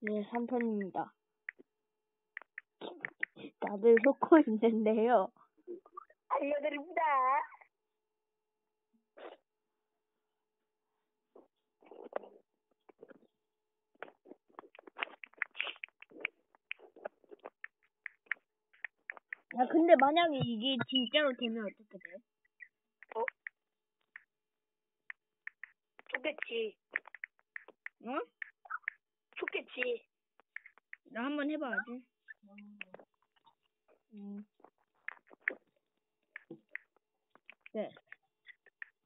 네, 3편입니다. 다들 속고 있는데요. 알려드립니다. 야, 근데 만약에 이게 진짜로 되면 어떻게 돼? 좋겠지. 응? 좋겠지. 나 한번 해봐야지. 음. 네.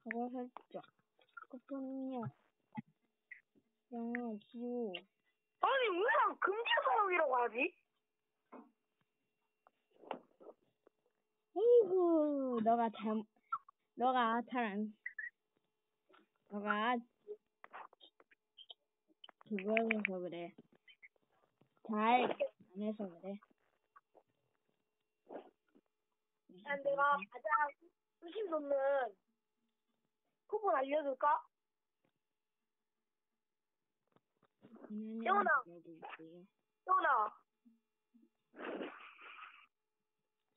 가방 살짝. 커튼이야. 영어, 기호. 아니, 왜난 금지 사용이라고 하지? 에이구, 너가 잘, 너가 잘 안, 너가 그거 해서 그래. 잘 안 해서 그래. 난 내가 가장 수심 높는 쿠폰 알려줄까? 재원아. 알려드릴게요. 태원아.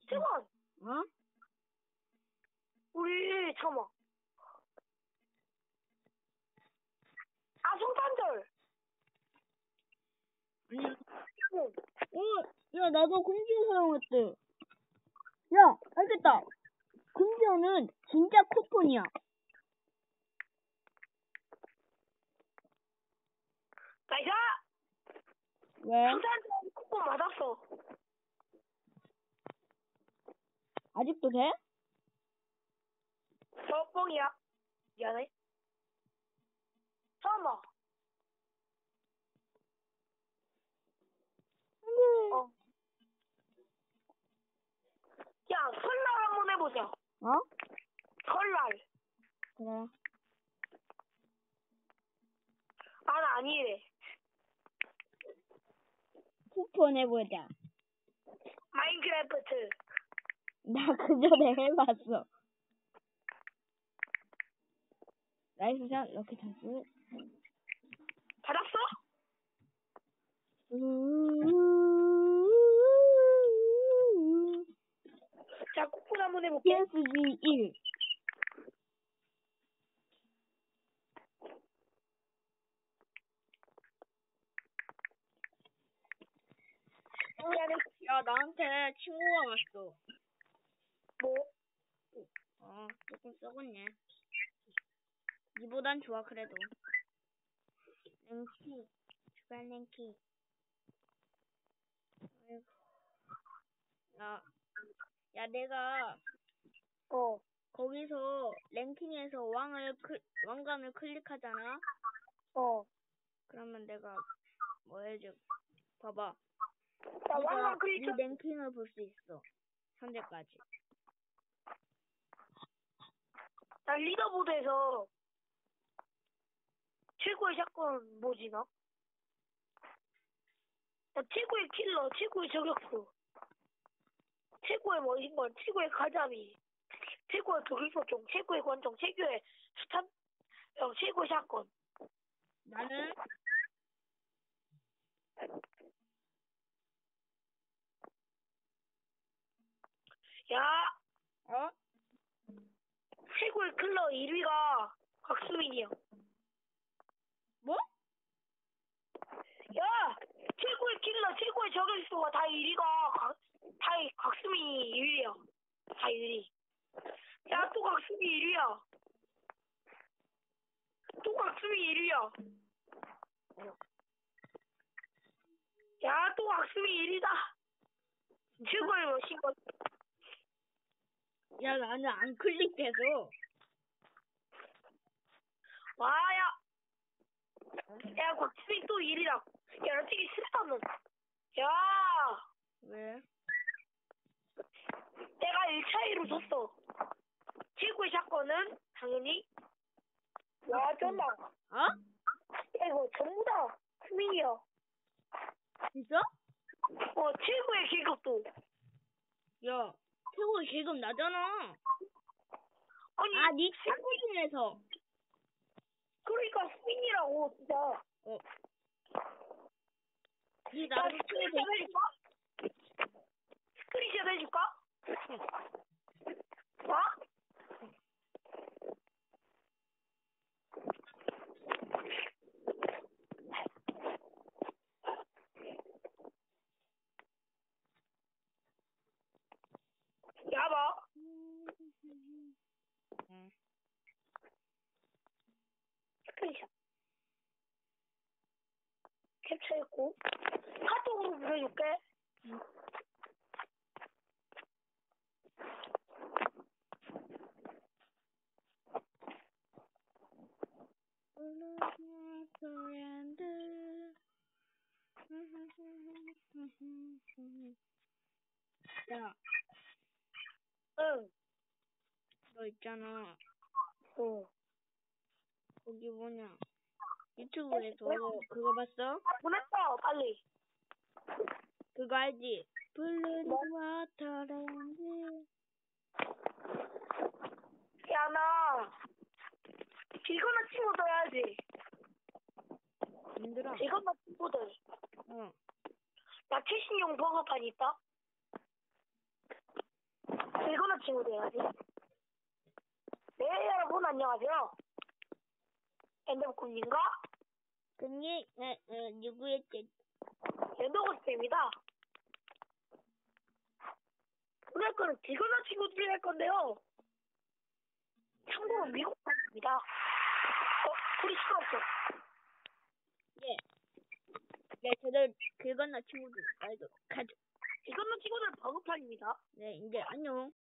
태원, 어? 우리, 잠깐만. 아, 성탄절. 아니, 태원. 어, 야, 나도 금지어 사용했대. 야, 알겠다. 금지어는 진짜 쿠폰이야. 나이스! 왜? 성탄절 쿠폰 받았어. 아직도 돼? 어, 뻥이야. 미안해. 잠깐만. 어. 야, 설날 한번 해보자. 어? 설날. 그래. 아, 나 아니래. 쿠폰 해보자. 마인크래프트. 나 그 전에 해봤어. 샷, 이렇게 쳤어. 받았어? 자, 쿠폰 한번 해볼게. PSG 1. 미안해. 야, 나한테 친구가 왔어. 뭐? 어, 조금 썩었네. 이보단 좋아, 그래도. 랭키. 주간 랭키. 아이고. 야, 야, 내가 어. 거기서 랭킹에서 왕을 클, 왕관을 클릭하잖아? 어. 그러면 내가 뭐 해줘? 봐봐. 나 왕관 클릭 네 랭킹을 볼 수 있어. 현재까지. 나 리더보드에서 최고의 샷건 뭐지 나? 나 최고의 킬러, 최고의 저격수, 최고의 머신건, 최고의 가자미, 최고의 독일소총, 최고의 권총, 최고의 스탄, 어, 최고의 샷건. 나는 야, 어? 최고의 킬러 1위가 곽수민이야. 뭐? 야, 최고의 킬러, 최고의 저격수가 다 1위가 곽, 다 곽수민이 1위야. 다 1위. 야, 또 곽수민 1위야. 또 곽수민 1위야. 야, 또 곽수민 1위다. 최고의 머신건. 야, 나는 안 클릭돼서. 와, 야. 야, 곽수민 또 1위다. 야, 나 되게 싫다는. 야, 왜? 내가 1차이로 졌어. 최고의 사건은 당연히 와 쩐다. 어? 야, 이거 전부 다 수민이야. 진짜? 어 최고의 계급도. 야, 계급 나잖아. 아니 아, 네 친구 중에서. 그러니까 수민이라고 진짜. 어. 니나 나도 스크린샷 해줄까? 스크린샷 해줄까? 어? 야봐. 응. 스크린샷. 캡처했 너 있잖아. 응. 거기 뭐냐. 유튜브에서 그거 봤어? 아, 보냈어, 빨리. 그거 알지? 블루리 뭐? 와터랜드. 야, 나, 길거나 친구들 해야지. 힘들어. 길거나 친구들. 어. 나 최신용 버거판 있다. 길거나 친구들 해야지. 네, 여러분, 안녕하세요. 엔더군인가? 근데, 나, 어, 누구였지? 엔더고스입니다. 오늘 거는 길거나 친구들이 할 건데요. 참고로 미국판입니다. 어, 우리 시간 없어. 예. 예, 저들 긁었나 친구들 알도록 하죠. 길거나 친구들 버거판입니다. 네, 이제 안녕.